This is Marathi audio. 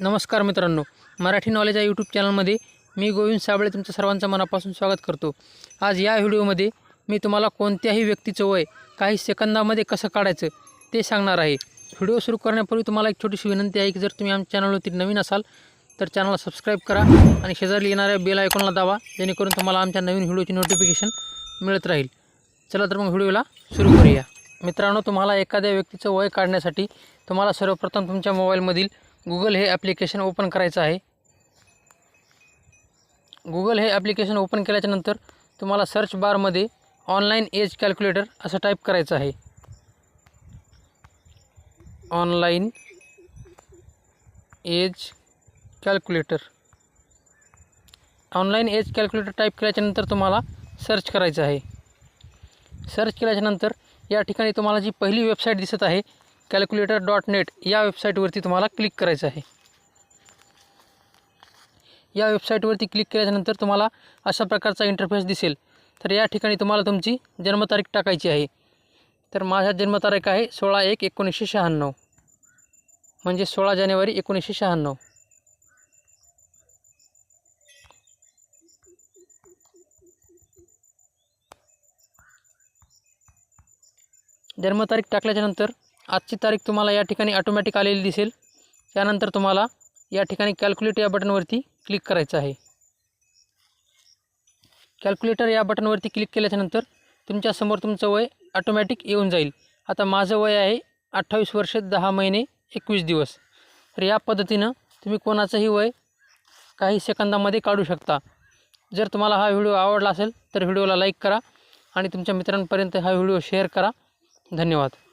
नमस्कार मित्रांनो मराठी नॉलेज या यूट्यूब चॅनलमध्ये मी गोविंद साबळे तुमचं सर्वांचं मनापासून स्वागत करतो. आज या व्हिडिओमध्ये मी तुम्हाला कोणत्याही व्यक्तीचं वय काही सेकंदामध्ये कसं काढायचं ते सांगणार आहे. व्हिडिओ सुरू करण्यापूर्वी तुम्हाला एक छोटीशी विनंती आहे की जर तुम्ही आमच्या चॅनलवरती नवीन असाल तर चॅनलला सबस्क्राईब करा आणि शेजारी येणाऱ्या बेल आयकॉनला दावा जेणेकरून तुम्हाला आमच्या नवीन व्हिडिओची नोटिफिकेशन मिळत राहील. चला तर मग व्हिडिओला सुरू करूया. मित्रांनो तुम्हाला एखाद्या व्यक्तीचं वय काढण्यासाठी तुम्हाला सर्वप्रथम तुमच्या मोबाईलमधील गुगल हे ॲप्लिकेशन ओपन करायचं आहे. गुगल हे ॲप्लिकेशन ओपन केल्याच्यानंतर तुम्हाला सर्च बारमध्ये ऑनलाईन एज कॅल्क्युलेटर असं टाईप करायचं आहे. Online age calculator online age calculator type केल्याच्यानंतर तुम्हाला सर्च करायचं आहे. सर्च केल्याच्यानंतर या ठिकाणी तुम्हाला जी पहिली वेबसाईट दिसत आहे कॅल्क्युलेटर डॉट नेट या वेबसाईटवरती तुम्हाला क्लिक करायचं आहे. या वेबसाईटवरती क्लिक केल्यानंतर तुम्हाला अशा प्रकारचा इंटरफेस दिसेल. तर या ठिकाणी तुम्हाला तुमची जन्मतारीख टाकायची आहे. तर माझ्या जन्मतारीख आहे सोळा एक एकोणीसशे शहाण्णव. म्हणजे सोळा जानेवारी एकोणीसशे शहाण्णव. जन्मतारीख टाकल्याच्यानंतर आजची तारीख तुम्हाला या ठिकाणी ऑटोमॅटिक आलेली दिसेल. त्यानंतर तुम्हाला या ठिकाणी कॅल्क्युलेट या बटनवरती क्लिक करायचं आहे. कॅल्क्युलेटर या बटनवरती क्लिक केल्याच्यानंतर तुमच्यासमोर तुमचं वय ऑटोमॅटिक येऊन जाईल. आता माझं वय आहे अठ्ठावीस वर्ष दहा महिने एकवीस दिवस. तर या पद्धतीनं तुम्ही कोणाचंही वय काही सेकंदामध्ये काढू शकता. जर तुम्हाला हा व्हिडिओ आवडला असेल तर व्हिडिओला लाईक करा आणि तुमच्या मित्रांपर्यंत हा व्हिडिओ शेअर करा. धन्यवाद.